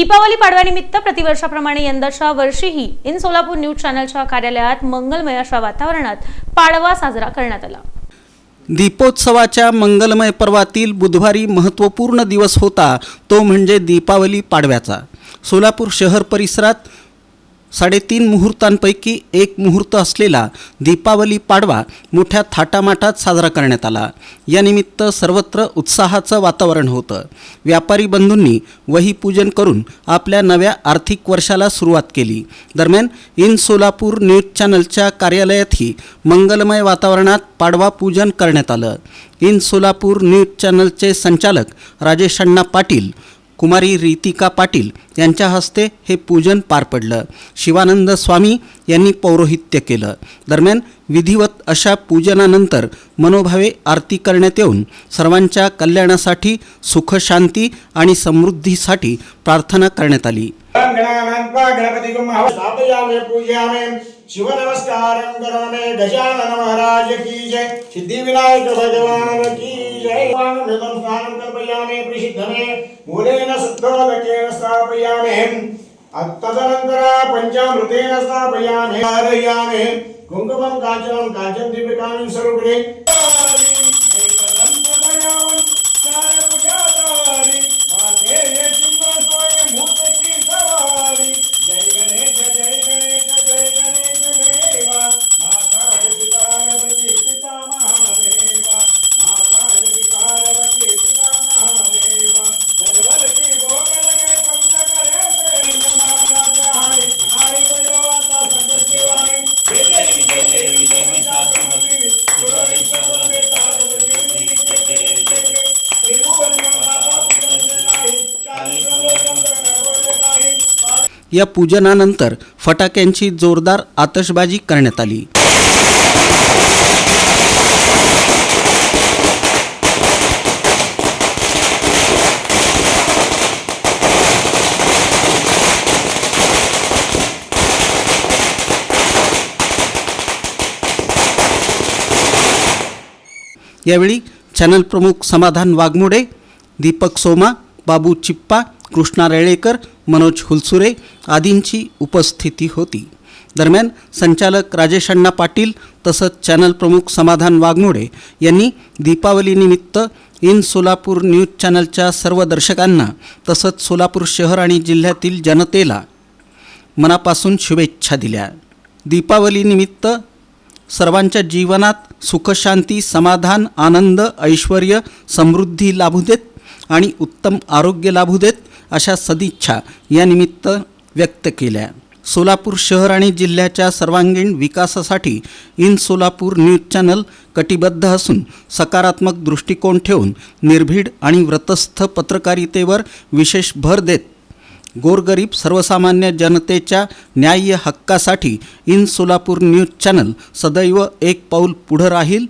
दीपावली पाडव्यानिमित्त प्रतिवर्षाप्रमाणे यंदाच्या वर्षीही in Solapur news चॅनलच्या कार्यालयात मंगलमय अशा वातावरणात पाडवा साजरा करण्यात आला. दीपोत्सवाच्या मंगलमय पर्वातील बुधवारी महत्त्वपूर्ण दिवस होता तो म्हणजे दीपावली पाडव्याचा. सोलापूर शहर परिसरात साडेतीन मुहूर्तांपैकी एक मुहूर्त असलेला दीपावली पाडवा मोठ्या थाटामाटात साजरा करण्यात आला. यानिमित्त सर्वत्र उत्साहाचं वातावरण होतं. व्यापारी बंधूंनी वही पूजन करून आपल्या नव्या आर्थिक वर्षाला सुरुवात केली. दरम्यान इन सोलापूर न्यूज चॅनलच्या कार्यालयातही मंगलमय वातावरणात पाडवा पूजन करण्यात आलं. इन सोलापूर न्यूज चॅनलचे संचालक राजेश अण्णा पाटील कुमारी रितिका पाटील यांच्या हस्ते हे पूजन पार पडलं. शिवानंद स्वामी यांनी पौरोहित्य केलं. दरम्यान विधिवत अशा पूजनानंतर मनोभावे आरती करण्यात येऊन सर्वांच्या कल्याणासाठी सुखशांती आणि समृद्धीसाठी प्रार्थना करण्यात आली. गणपती शिव स्थापयामि शिवनमस्कारं करोमि गजानन महाराज की जय। सिद्धिविनायक भगवान की जय। मृतं स्नानं कल्पयामि प्रसिद्धमे। मूलेन शुद्धोदकेन स्थापयामि। तदनन्तर पञ्चामृतेन स्थापयामि। कारयामि कुङ्कुमं काञ्चनं काञ्चन दीपिकां स्वरूपिणे। या पूजनानंतर फटाक्यांची जोरदार आतषबाजी करण्यात आली. यावेळी चॅनल प्रमुख समाधान वाघमोडे दीपक सोमा बाबू चिप्पा कृष्णा रेळेकर मनोज हुलसुरे आदींची उपस्थिती होती. दरम्यान संचालक राजेश अण्णा पाटील तसंच चॅनल प्रमुख समाधान वाघमोडे यांनी दीपावलीनिमित्त इन सोलापूर न्यूज चॅनलच्या सर्व दर्शकांना तसंच सोलापूर शहर आणि जिल्ह्यातील जनतेला मनापासून शुभेच्छा दिल्या. दीपावलीनिमित्त सर्वांच्या जीवनात सुखशांती समाधान आनंद ऐश्वर समृद्धी लाभू देत आणि उत्तम आरोग्य लाभू देत अशा सदिच्छा यानिमित्त व्यक्त केल्या. सोलापूर शहर आणि जिल्ह्याच्या सर्वांगीण विकासासाठी इन सोलापूर न्यूज चॅनल कटिबद्ध असून सकारात्मक दृष्टिकोन ठेवून निर्भीड आणि व्रतस्थ पत्रकारितेवर विशेष भर देत गोरगरीब सर्वसामान्य जनतेच्या न्याय्य हक्कासाठी इन सोलापूर न्यूज चॅनल सदैव एक पाऊल पुढं राहील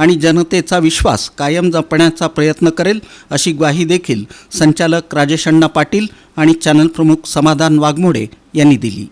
आणि जनतेचा विश्वास कायम जपण्याचा प्रयत्न करेल अशी ग्वाही देखील संचालक राजेश अण्णा पाटील आणि चॅनल प्रमुख समाधान वाघमोडे यांनी दिली.